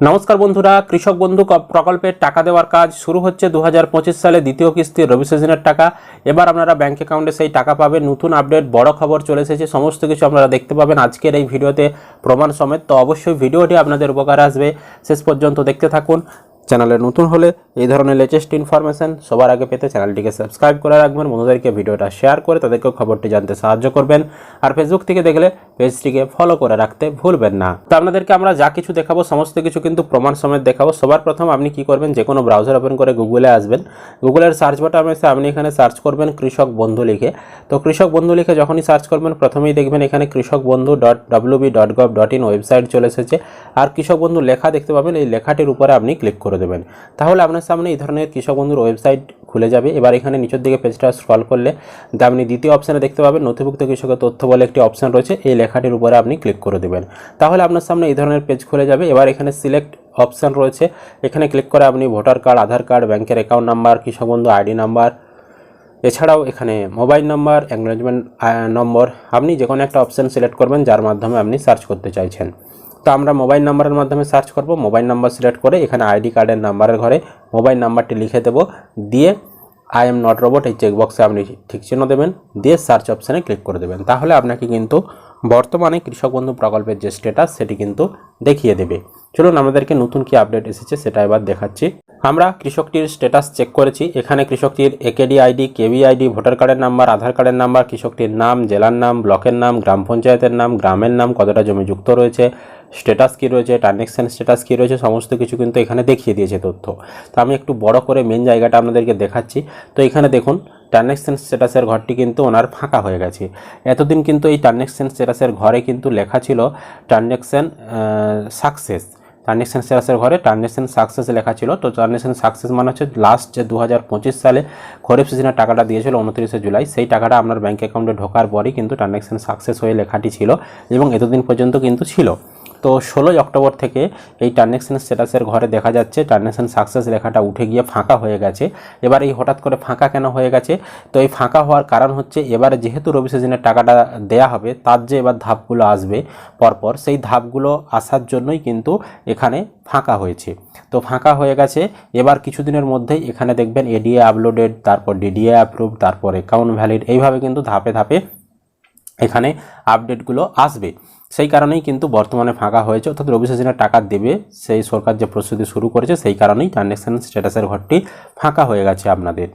নমস্কার বন্ধুরা, কৃষক বন্ধু প্রকল্পের টাকা দেওয়ার কাজ শুরু হচ্ছে দু হাজার পঁচিশ সালে দ্বিতীয় কিস্তির রবি সিজনের টাকা। এবার আপনারা ব্যাঙ্ক অ্যাকাউন্টে সেই টাকা পাবেন। নতুন আপডেট, বড় খবর চলে এসেছে, সমস্ত কিছু আপনারা দেখতে পাবেন আজকের এই ভিডিওতে প্রমাণ সমেত। তো অবশ্যই ভিডিওটি আপনাদের উপকার আসবে। শেষ পর্যন্ত দেখতে থাকুন। চ্যানেলে নতুন হলে এই ধরনের লেটেস্ট ইনফরমেশন সবার আগে পেতে চ্যানেলটিকে সাবস্ক্রাইব করে রাখবেন বন্ধুদেরকে ভিডিওটা শেয়ার করে তাদেরকেও খবরটি জানতে সাহায্য করবেন। আর ফেসবুক থেকে দেখলে পেজটিকে ফলো করে রাখতে ভুলবেন না। তো আপনাদেরকে আমরা যা কিছু দেখাবো, সমস্ত কিছু কিন্তু প্রমাণ সমেত দেখাবো। সবার প্রথম আপনি কি করবেন, যে কোনো ব্রাউজার ওপেন করে গুগলে আসবেন। গুগলের সার্চ বাটনে এসে আপনি এখানে সার্চ করবেন কৃষক বন্ধু লিখে। তো কৃষক বন্ধু লিখে যখনই সার্চ করবেন, প্রথমেই দেখবেন এখানে Krishak Bandhu dot WB dot gov dot in website চলে এসেছে। আর কৃষক বন্ধু লেখা দেখতে পাবেন, এই লেখাটির উপরে আপনি ক্লিক করে দেবেন। তাহলে আপনার সামনে এই ধরনের কৃষক বন্ধুর ওয়েবসাইট খুলে যাবে। এবার এখানে নিচের দিকে পেজটা স্ক্রল করলে আপনি দ্বিতীয় অপশানে দেখতে পাবেন নথিভুক্ত কৃষকের তথ্য বলে একটি অপশান রয়েছে। এই লেখাটির উপরে আপনি ক্লিক করে দেবেন। তাহলে আপনার সামনে এই ধরনের পেজ খুলে যাবে। এবার এখানে সিলেক্ট অপশান রয়েছে। এখানে ক্লিক করে আপনি ভোটার কার্ড আধার কার্ড ব্যাংকের account number Krishak Bandhu ID number এছাড়াও এখানে মোবাইল নাম্বার অ্যাকনোলেজমেন্ট নম্বর আপনি যে কোনো একটা অপশান সিলেক্ট করবেন, যার মাধ্যমে আপনি সার্চ করতে চাইছেন। তো আমরা মোবাইল নাম্বারের মাধ্যমে সার্চ করব। মোবাইল নাম্বার সিলেক্ট করে এখানে আইডি কার্ডের নাম্বারের ঘরে মোবাইল নাম্বারটি লিখে দেব। দিয়ে আই এম নট রোবট এই চেকবক্সে আপনি ঠিক চিহ্ন দেবেন। দিয়ে সার্চ অপশানে ক্লিক করে দেবেন। তাহলে আপনাকে কিন্তু বর্তমানে কৃষক বন্ধু প্রকল্পের যে স্ট্যাটাস সেটি কিন্তু দেখিয়ে দেবে। চলুন আমাদেরকে নতুন কি আপডেট এসেছে সেটা এবার দেখাচ্ছি। আমরা কৃষকটির স্ট্যাটাস চেক করেছি। এখানে কৃষকটির AKD ID KB ID voter কার্ডের নাম্বার আধার কার্ডের নাম্বার কৃষকটির নাম, জেলার নাম, ব্লকের নাম, গ্রাম পঞ্চায়েতের নাম, গ্রামের নাম, কতটা জমি যুক্ত রয়েছে স্ট্যাটাস কী রয়েছে ট্রানজ্যাকশান স্ট্যাটাস কী রয়েছে, সমস্ত কিছু কিন্তু এখানে দেখিয়ে দিয়েছে তথ্য। তো আমি একটু বড় করে মেন জায়গাটা আপনাদেরকে দেখাচ্ছি। তো এখানে দেখুন ট্রানজ্যাকশান স্ট্যাটাসের ঘরটি কিন্তু ওনার ফাঁকা হয়ে গেছে। এতদিন কিন্তু এই ট্রানজ্যাকশান স্ট্যাটাসের ঘরে কিন্তু লেখা ছিল ট্রানজ্যাকশান সাকসেস ট্রানজ্যাকশান স্ট্যাটাসের ঘরে ট্রানজ্যাকশান সাকসেস লেখা ছিল। তো ট্রানজ্যাকশান সাকসেস মানে হচ্ছে লাস্ট যে দু হাজার পঁচিশ সালে খরিফ সিজনের টাকাটা দিয়েছিল উনত্রিশে জুলাই। সেই টাকাটা আপনার ব্যাঙ্ক অ্যাকাউন্টে ঢোকার পরই কিন্তু ট্রানজ্যাকশান সাকসেস হয়ে লেখাটি ছিল এবং এতদিন পর্যন্ত কিন্তু ছিল। তো ষোলোই অক্টোবর থেকে এই ট্রানজ্যাকশান স্ট্যাটাসের ঘরে দেখা যাচ্ছে ট্রানজ্যাকশান সাকসেস লেখাটা উঠে গিয়ে ফাঁকা হয়ে গেছে। এবার এই হঠাৎ করে ফাঁকা কেন হয়ে গেছে? তো এই ফাঁকা হওয়ার কারণ হচ্ছে, এবারে যেহেতু রবি সিজনের টাকাটা দেয়া হবে, তার যে এবার ধাপগুলো আসবে পরপর, সেই ধাপগুলো আসার জন্যই কিন্তু এখানে ফাঁকা হয়েছে। তো ফাঁকা হয়ে গেছে, এবার কিছুদিনের মধ্যেই এখানে দেখবেন এডিএ আপলোডেড তারপর ডিডিএ অ্যাপ্রুভ তারপর অ্যাকাউন্ট ভ্যালিড এইভাবে কিন্তু ধাপে ধাপে এখানে আপডেটগুলো আসবে। সেই কারণেই কিন্তু বর্তমানে ফাঁকা হয়েছে, অর্থাৎ রবি সিজনের টাকা দেবে, সেই সরকার যে প্রস্তুতি শুরু করেছে সেই কারণেই ট্রানজ্যাকশান স্ট্যাটাসের ঘরটি ফাঁকা হয়ে গেছে আপনাদের।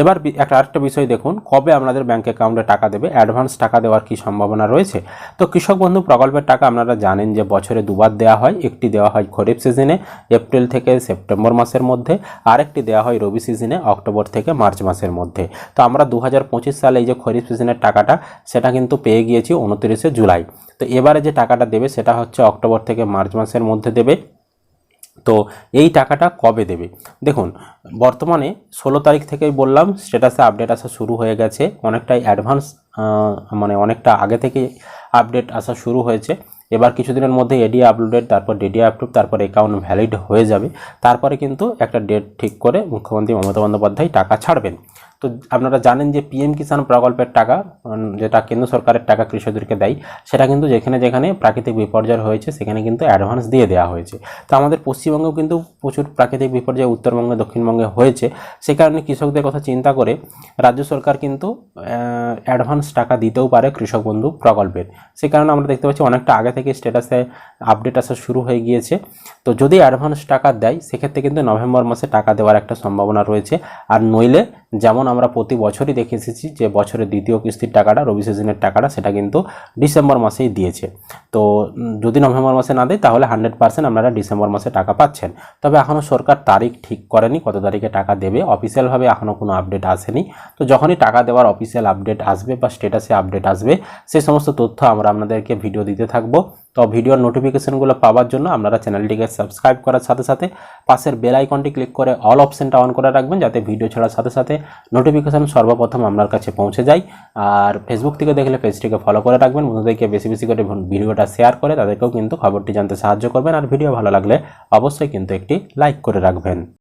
এবার একটা আরেকটা বিষয় দেখুন, কবে আপনাদের ব্যাঙ্ক অ্যাকাউন্টে টাকা দেবে অ্যাডভান্স টাকা দেওয়ার কি সম্ভাবনা রয়েছে? তো কৃষক বন্ধু, প্রকল্পের টাকা আপনারা জানেন যে বছরে দুবার দেওয়া হয়, একটি দেওয়া হয় খরিফ সিজনে এপ্রিল থেকে সেপ্টেম্বর মাসের মধ্যে, আরেকটি দেওয়া হয় রবি সিজনে অক্টোবর থেকে মার্চ মাসের মধ্যে। তো আমরা দু হাজার পঁচিশ সালে এই যে খরিফ সিজনের টাকাটা, সেটা কিন্তু পেয়ে গিয়েছি উনত্রিশে জুলাই। তো এবারে যে টাকাটা দেবে সেটা হচ্ছে অক্টোবর থেকে মার্চ মাসের মধ্যে দেবে। তো এই টাকাটা কবে দেবে? দেখুন, বর্তমানে ষোলো তারিখ থেকেই বললাম স্ট্যাটাসে আপডেট আসা শুরু হয়ে গেছে। অনেকটাই অ্যাডভান্স মানে অনেকটা আগে থেকে আপডেট আসা শুরু হয়েছে। এবার কিছুদিনের মধ্যে এডি আপলোডেড তারপর ডিডি অ্যাপ্রুভ তারপর অ্যাকাউন্ট ভ্যালিড হয়ে যাবে। তারপরে কিন্তু একটা ডেট ঠিক করে মুখ্যমন্ত্রী মমতা বন্দ্যোপাধ্যায় টাকা ছাড়বেন। তো আপনারা জানেন যে পিএম কিষাণ প্রকল্পের টাকা যেটা কেন্দ্র সরকারের টাকা কৃষকদেরকে দেয়, সেটা কিন্তু যেখানে যেখানে প্রাকৃতিক বিপর্যয় হয়েছে, সেখানে কিন্তু অ্যাডভান্স দিয়ে দেওয়া হয়েছে। তো আমাদের পশ্চিমবঙ্গেও কিন্তু প্রচুর প্রাকৃতিক বিপর্যয়, উত্তরবঙ্গে, দক্ষিণবঙ্গে হয়েছে। সে কারণে কৃষকদের কথা চিন্তা করে রাজ্য সরকার কিন্তু অ্যাডভান্স টাকা দিতেও পারে কৃষক বন্ধু প্রকল্পের। সে কারণে আমরা দেখতে পাচ্ছি অনেকটা আগে থেকে স্ট্যাটাসে আপডেট আসা শুরু হয়ে গিয়েছে। তো যদি অ্যাডভান্স টাকা দেয়, সেক্ষেত্রে কিন্তু নভেম্বর মাসে টাকা দেওয়ার একটা সম্ভাবনা রয়েছে। আর নইলে যেমন আমরা প্রতি বছরই দেখে এসেছি যে বছরের দ্বিতীয় কিস্তির টাকাটা, রবি সিজনের টাকাটা সেটা কিন্তু ডিসেম্বর মাসেই দিয়েছে। তো যদি নভেম্বর মাসে না দেয়, তাহলে হান্ড্রেড পার্সেন্ট আপনারা ডিসেম্বর মাসে টাকা পাচ্ছেন। তবে এখনও সরকার তারিখ ঠিক করেনি, কত তারিখে টাকা দেবে। অফিসিয়ালভাবে এখনও কোনো আপডেট আসেনি। তো যখনই টাকা দেওয়ার অফিসিয়াল আপডেট আসবে বা স্টেটাসে আপডেট আসবে সেই সমস্ত তথ্য আমরা আপনাদেরকে ভিডিও দিতে থাকব। তো ভিডিওর নোটিফিকেশনগুলো পাওয়ার জন্য আপনারা চ্যানেলটিকে সাবস্ক্রাইব করার সাথে সাথে পাশের বেল আইকনটি ক্লিক করে অল অপশনটা অন করে রাখবেন যাতে ভিডিও ছাড়ার সাথে সাথে নোটিফিকেশন সর্বপ্রথম আপনার কাছে পৌঁছে যায়। আর ফেসবুক থেকে দেখলে পেজটিকে ফলো করে রাখবেন। বন্ধুদেরকে বেশি বেশি করে ভিডিওটা শেয়ার করে তাদেরকেও কিন্তু খবরটি জানতে সাহায্য করবেন। আর ভিডিও ভালো লাগলে অবশ্যই কিন্তু একটি লাইক করে রাখবেন।